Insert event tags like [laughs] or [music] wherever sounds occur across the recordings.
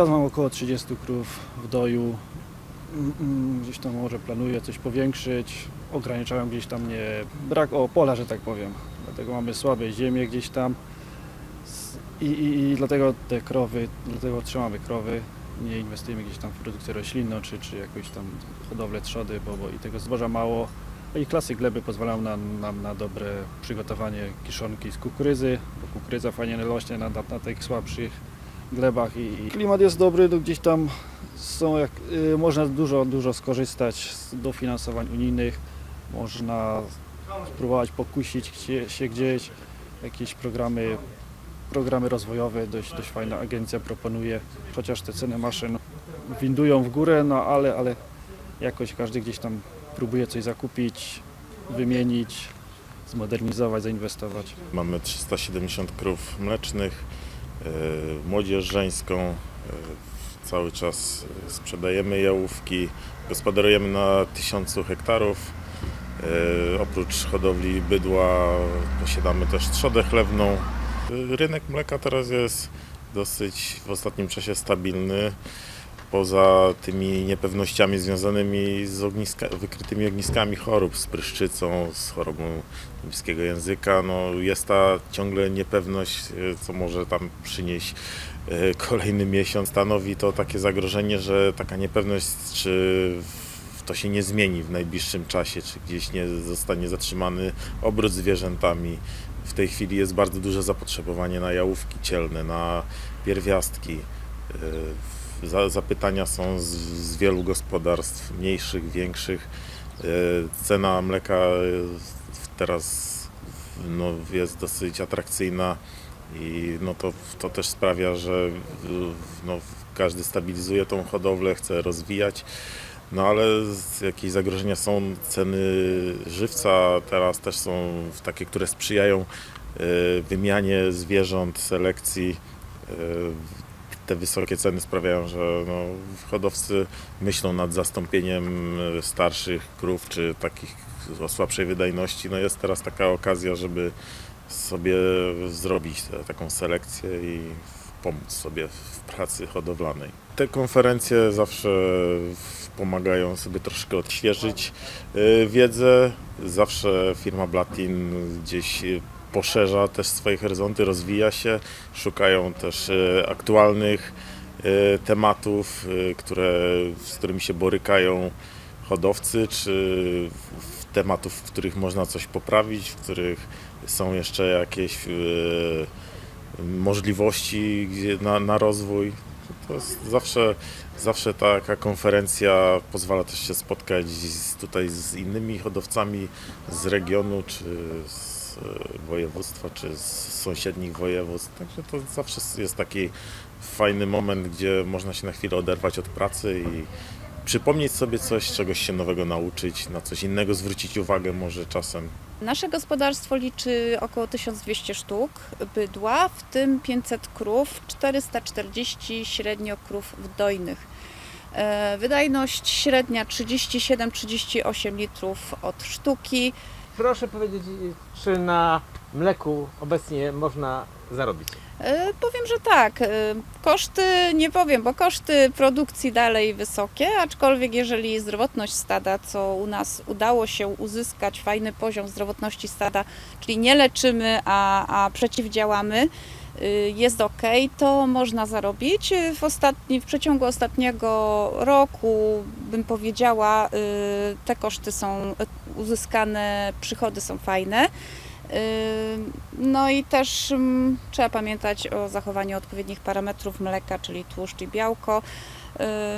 Teraz mam około 30 krów w doju. Mm, mm, Gdzieś tam może planuję coś powiększyć. Ograniczałem gdzieś tam nie brak o pola, że tak powiem. Dlatego mamy słabe ziemię gdzieś tam. I, i, I dlatego te krowy, dlatego trzymamy krowy. Nie inwestujemy gdzieś tam w produkcję roślinną czy, czy jakąś tam hodowlę trzody, bo, bo i tego zboża mało. No I klasy gleby pozwalają nam, nam na dobre przygotowanie kiszonki z kukurydzy, bo kukurydza fajnie rośnie na, na tych słabszych glebach i, klimat jest dobry, no gdzieś tam są jak, y, można dużo, dużo skorzystać z dofinansowań unijnych, można spróbować pokusić się gdzieś, jakieś programy, programy rozwojowe, dość, dość fajna agencja proponuje, chociaż te ceny maszyn windują w górę, no ale, ale jakoś każdy gdzieś tam próbuje coś zakupić, wymienić, zmodernizować, zainwestować. Mamy 370 krów mlecznych, młodzież żeńską. e, Cały czas e, sprzedajemy jałówki, gospodarujemy na tysiącu hektarów. E, Oprócz hodowli bydła posiadamy też trzodę chlewną. E, Rynek mleka teraz jest dosyć w ostatnim czasie stabilny. Poza tymi niepewnościami związanymi z ogniska, wykrytymi ogniskami chorób, z pryszczycą, z chorobą niemieckiego języka, no jest ta ciągle niepewność, e, co może tam przynieść e, kolejny miesiąc. Stanowi to takie zagrożenie, że taka niepewność, czy to się nie zmieni w najbliższym czasie, czy gdzieś nie zostanie zatrzymany obrót zwierzętami. W tej chwili jest bardzo duże zapotrzebowanie na jałówki cielne, na pierwiastki. E, za- Zapytania są z, z wielu gospodarstw, mniejszych, większych. E, Cena mleka e, teraz no, jest dosyć atrakcyjna i no, to, to też sprawia, że w- no, każdy stabilizuje tą hodowlę, chce rozwijać. No ale jakieś zagrożenia są, ceny żywca teraz też są takie, które sprzyjają e, wymianie zwierząt, selekcji. Te wysokie ceny sprawiają, że no, hodowcy myślą nad zastąpieniem e, starszych krów czy takich o słabszej wydajności. No jest teraz taka okazja, żeby sobie zrobić te, taką selekcję i pomóc sobie w pracy hodowlanej. Te konferencje zawsze pomagają sobie troszkę odświeżyć e, wiedzę. Zawsze firma Blatin gdzieś poszerza też swoje horyzonty, rozwija się. Szukają też e, aktualnych e, tematów, e, które, z którymi się borykają hodowcy, czy tematów, w których można coś poprawić, w których są jeszcze jakieś możliwości na, na rozwój. To jest zawsze, zawsze taka konferencja pozwala też się spotkać z, tutaj z innymi hodowcami z regionu, czy z e, województwa, czy z sąsiednich województw. Także to zawsze jest taki fajny moment, gdzie można się na chwilę oderwać od pracy i przypomnieć sobie coś, czegoś się nowego nauczyć, na coś innego zwrócić uwagę może czasem. Nasze gospodarstwo liczy około 1200 sztuk bydła, w tym 500 krów, 440 średnio krów dojnych. E, Wydajność średnia 37-38 litrów od sztuki. Proszę powiedzieć, czy na mleku obecnie można zarobić? E, Powiem, że tak. e, Koszty nie powiem, bo koszty produkcji dalej wysokie, aczkolwiek jeżeli zdrowotność stada, co u nas udało się uzyskać fajny poziom zdrowotności stada, czyli nie leczymy, a, a przeciwdziałamy, y, jest ok, to można zarobić. W, ostatni, w przeciągu ostatniego roku, bym powiedziała, y, te koszty są y, uzyskane, przychody są fajne. Ym, No i też ym, trzeba pamiętać o zachowaniu odpowiednich parametrów mleka, czyli tłuszcz i białko.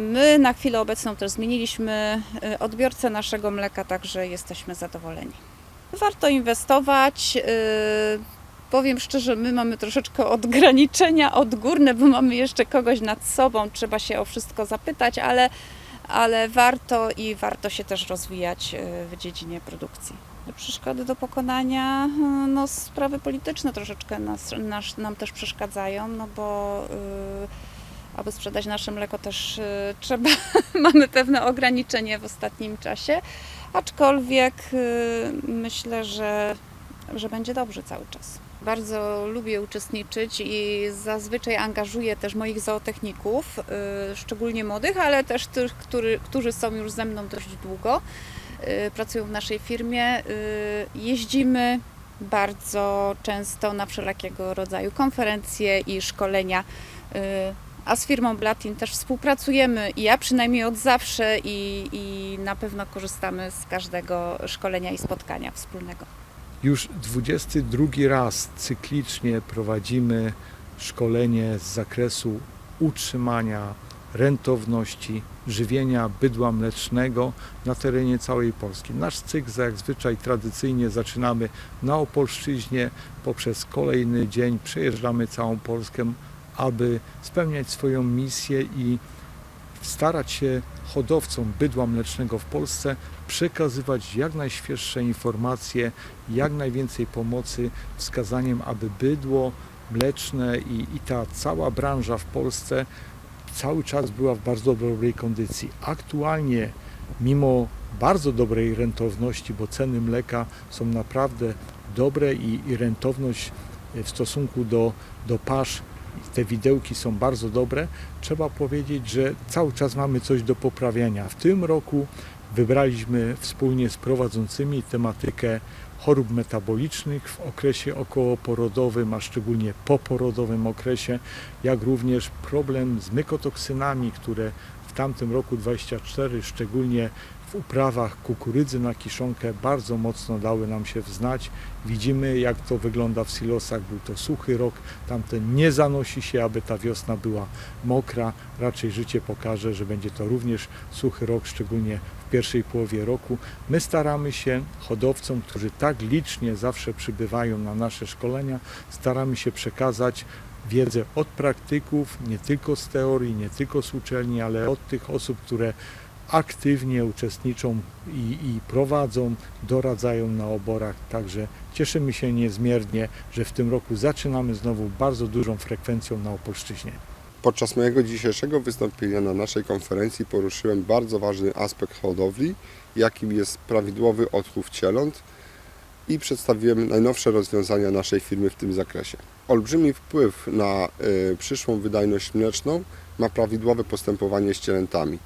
My na chwilę obecną też zmieniliśmy y, odbiorcę naszego mleka, także jesteśmy zadowoleni. Warto inwestować. Powiem szczerze, my mamy troszeczkę odgraniczenia odgórne, bo mamy jeszcze kogoś nad sobą, trzeba się o wszystko zapytać, ale, ale warto i warto się też rozwijać y, w dziedzinie produkcji przeszkody do pokonania, no sprawy polityczne troszeczkę nas, nas, nam też przeszkadzają, no bo y, aby sprzedać nasze mleko też y, trzeba, [laughs] mamy pewne ograniczenie w ostatnim czasie, aczkolwiek y, myślę, że, że będzie dobrze cały czas. Bardzo lubię uczestniczyć i zazwyczaj angażuję też moich zootechników, y, szczególnie młodych, ale też tych, który, którzy są już ze mną dość długo, y, pracują w naszej firmie. Y, Jeździmy bardzo często na wszelakiego rodzaju konferencje i szkolenia. A z firmą Blatin też współpracujemy i ja przynajmniej od zawsze i, i na pewno korzystamy z każdego szkolenia i spotkania wspólnego. Już 22 raz cyklicznie prowadzimy szkolenie z zakresu utrzymania rentowności żywienia bydła mlecznego na terenie całej Polski. Nasz cykl jak zwyczaj tradycyjnie zaczynamy na Opolszczyźnie, poprzez kolejny dzień przejeżdżamy całą Polskę, aby spełniać swoją misję i starać się hodowcom bydła mlecznego w Polsce przekazywać jak najświeższe informacje, jak najwięcej pomocy wskazaniem, aby bydło mleczne i, i ta cała branża w Polsce cały czas była w bardzo dobrej kondycji. Aktualnie, mimo bardzo dobrej rentowności, bo ceny mleka są naprawdę dobre i, i rentowność w stosunku do, do pasz, te widełki są bardzo dobre, trzeba powiedzieć, że cały czas mamy coś do poprawiania. W tym roku wybraliśmy wspólnie z prowadzącymi tematykę chorób metabolicznych w okresie okołoporodowym, a szczególnie poporodowym okresie, jak również problem z mykotoksynami, które w tamtym roku 24, szczególnie w uprawach kukurydzy na kiszonkę bardzo mocno dały nam się wznać. Widzimy jak to wygląda w silosach, był to suchy rok, tamten nie zanosi się, aby ta wiosna była mokra, raczej życie pokaże, że będzie to również suchy rok, szczególnie w pierwszej połowie roku. My staramy się hodowcom, którzy tak licznie zawsze przybywają na nasze szkolenia, staramy się przekazać wiedzę od praktyków, nie tylko z teorii, nie tylko z uczelni, ale od tych osób, które aktywnie uczestniczą i, i prowadzą, doradzają na oborach. Także cieszymy się niezmiernie, że w tym roku zaczynamy znowu bardzo dużą frekwencją na Opolszczyźnie. Podczas mojego dzisiejszego wystąpienia na naszej konferencji poruszyłem bardzo ważny aspekt hodowli, jakim jest prawidłowy odchów cieląt i przedstawiłem najnowsze rozwiązania naszej firmy w tym zakresie. Olbrzymi wpływ na y, przyszłą wydajność mleczną ma prawidłowe postępowanie z cielętami.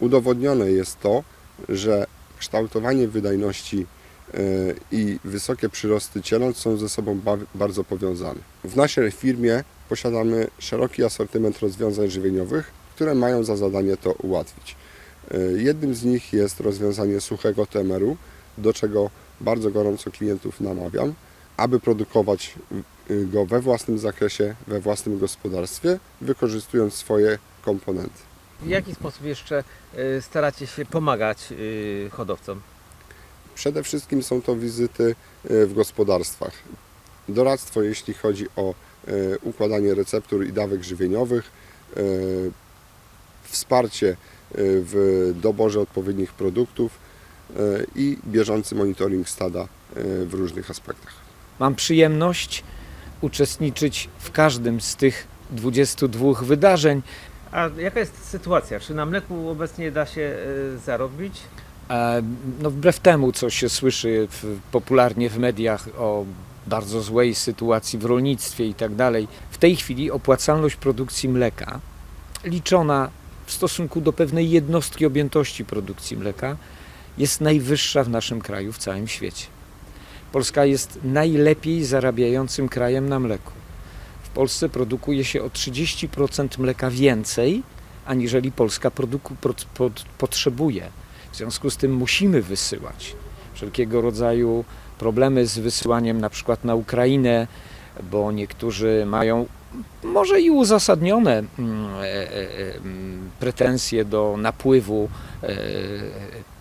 Udowodnione jest to, że kształtowanie wydajności y, i wysokie przyrosty cieląt są ze sobą ba- bardzo powiązane. W naszej firmie posiadamy szeroki asortyment rozwiązań żywieniowych, które mają za zadanie to ułatwić. Y, Jednym z nich jest rozwiązanie suchego temeru, do czego bardzo gorąco klientów namawiam, aby produkować y, go we własnym zakresie, we własnym gospodarstwie, wykorzystując swoje komponenty. W jaki sposób jeszcze y, staracie się pomagać y, hodowcom? Przede wszystkim są to wizyty y, w gospodarstwach. Doradztwo, jeśli chodzi o układanie receptur i dawek żywieniowych, wsparcie w doborze odpowiednich produktów i bieżący monitoring stada w różnych aspektach. Mam przyjemność uczestniczyć w każdym z tych 22 wydarzeń. A jaka jest sytuacja? Czy na mleku obecnie da się y, zarobić? E, No, wbrew temu, co się słyszy w, popularnie w mediach o bardzo złej sytuacji w rolnictwie i tak dalej, w tej chwili opłacalność produkcji mleka, liczona w stosunku do pewnej jednostki objętości produkcji mleka, jest najwyższa w naszym kraju, w całym świecie. Polska jest najlepiej zarabiającym krajem na mleku. Polsce produkuje się o 30% mleka więcej, aniżeli Polska produku, potrzebuje. W związku z tym musimy wysyłać wszelkiego rodzaju problemy z wysyłaniem na przykład na Ukrainę, bo niektórzy mają może i uzasadnione mm, e, e, mm, pretensje do napływu e,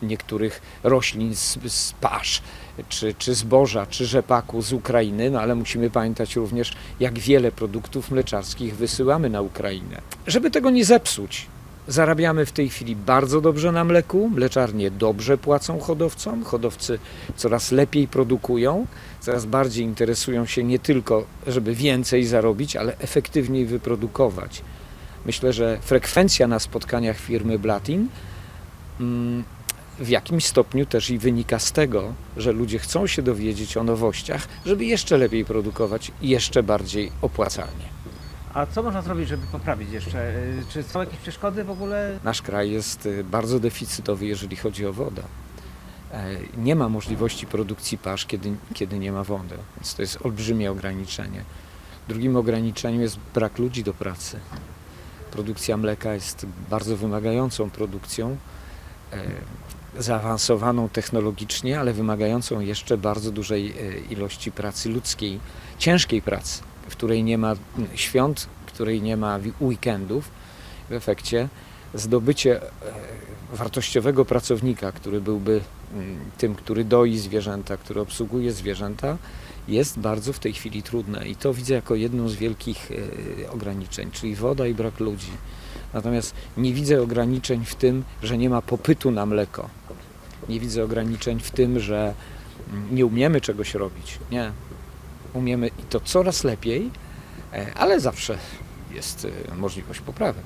niektórych roślin z, z pasz, czy, czy zboża, czy rzepaku z Ukrainy, no ale musimy pamiętać również, jak wiele produktów mleczarskich wysyłamy na Ukrainę. Żeby tego nie zepsuć, Zarabiamy w tej chwili bardzo dobrze na mleku, mleczarnie dobrze płacą hodowcom, hodowcy coraz lepiej produkują, coraz bardziej interesują się nie tylko, żeby więcej zarobić, ale efektywniej wyprodukować. Myślę, że frekwencja na spotkaniach firmy Blatin mm, w jakimś stopniu też i wynika z tego, że ludzie chcą się dowiedzieć o nowościach, żeby jeszcze lepiej produkować i jeszcze bardziej opłacalnie. A co można zrobić, żeby poprawić jeszcze? Y, Czy są jakieś przeszkody w ogóle? Nasz kraj jest y, bardzo deficytowy, jeżeli chodzi o wodę. E, Nie ma możliwości produkcji pasz, kiedy, kiedy nie ma wody, więc to jest olbrzymie ograniczenie. Drugim ograniczeniem jest brak ludzi do pracy. Produkcja mleka jest bardzo wymagającą produkcją, zaawansowaną technologicznie, ale wymagającą jeszcze bardzo dużej e, ilości pracy ludzkiej, ciężkiej pracy, w której nie ma świąt, w której nie ma weekendów. W efekcie zdobycie e, wartościowego pracownika, który byłby mm, tym, który doi zwierzęta, który obsługuje zwierzęta, jest bardzo w tej chwili trudne i to widzę jako jedną z wielkich e, ograniczeń, czyli woda i brak ludzi. Natomiast nie widzę ograniczeń w tym, że nie ma popytu na mleko. Nie widzę ograniczeń w tym, że nie umiemy czegoś robić. Nie. Umiemy i to coraz lepiej, e, ale zawsze jest e, możliwość poprawy.